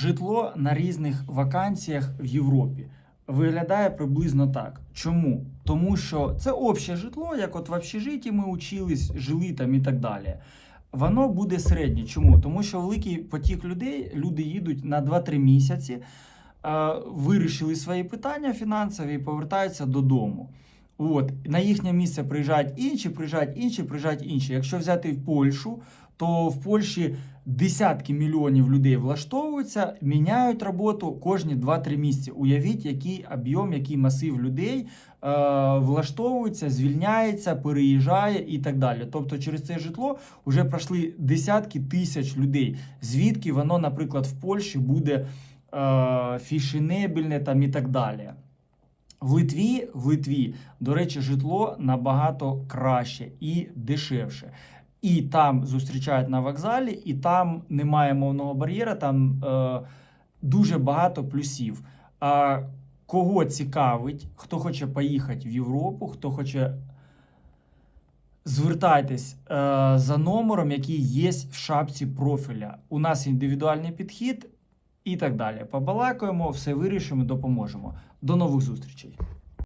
Житло на різних вакансіях в Європі виглядає приблизно так. Чому? Тому що це обще житло, як от в общежитті ми учились, жили там і так далі. Воно буде середнє. Чому? Тому що великий потік людей, люди їдуть на 2-3 місяці, вирішили свої питання фінансові і повертаються додому. От, на їхнє місце приїжджають інші, приїжджають інші, приїжджають інші. Якщо взяти в Польщу, то в Польщі десятки мільйонів людей влаштовуються, міняють роботу кожні 2-3 місяці. Уявіть, який об'єм, який масив людей е, влаштовується, звільняється, переїжджає і так далі. Тобто, через це житло вже пройшли десятки тисяч людей. Звідки воно, наприклад, в Польщі буде е, фішенебельне там і так далі. В Литві, в Литві, до речі, житло набагато краще і дешевше. І там зустрічають на вокзалі, і там немає мовного бар'єра, там е, дуже багато плюсів. А кого цікавить, хто хоче поїхати в Європу, хто хоче. Звертайтесь е, за номером, який є в шапці профіля. У нас індивідуальний підхід і так далі. Побалакаємо, все вирішимо, допоможемо. До нових зустрічей.